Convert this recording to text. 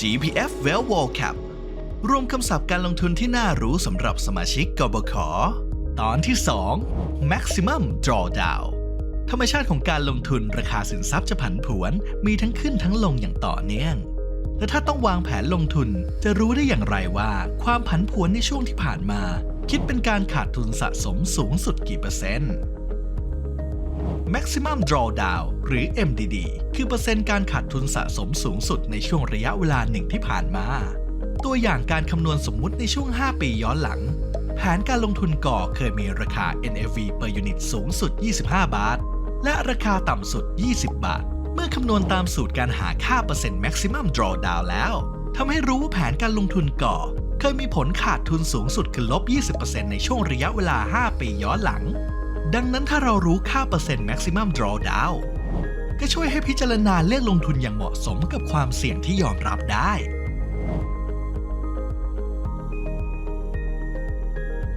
GPF Well Wall Cap รวมคำศัพท์การลงทุนที่น่ารู้สำหรับสมาชิกกบข ตอนที่ 2 Maximum Drawdown ธรรมชาติของการลงทุนราคาสินทรัพย์จะผันผวน มีทั้งขึ้นทั้งลงอย่างต่อเนื่อง และถ้าต้องวางแผนลงทุนจะรู้ได้อย่างไรว่า ความผันผวนในช่วงที่ผ่านมา คิดเป็นการขาดทุนสะสมสูงสุดกี่เปอร์เซ็นต์ Maximum Drawdown หรือ MDD คือเปอร์เซ็นต์การขาดทุนสะสมสูงสุดในช่วงระยะเวลาหนึ่งที่ผ่านมา ตัวอย่างการคำนวณสมมุติในช่วง 5 ปีย้อนหลัง แผนการลงทุนก่อเคยมีราคา NAV per unit สูงสุด 25 บาท และราคาต่ำสุด 20 บาท เมื่อคำนวณตามสูตรการหาค่าเปอร์เซ็นต์ Maximum Drawdown แล้วทำให้รู้ว่าแผนการลงทุนก่อเคยมีผลขาดทุนสูงสุดคือลบ 20%ในช่วงระยะเวลา 5 ปีย้อนหลัง ดังนั้นถ้าเรารู้ค่าเปอร์เซ็นต์ maximum drawdown ก็ช่วยให้พิจารณาเลือกลงทุนอย่างเหมาะสมกับความเสี่ยงที่ยอมรับได้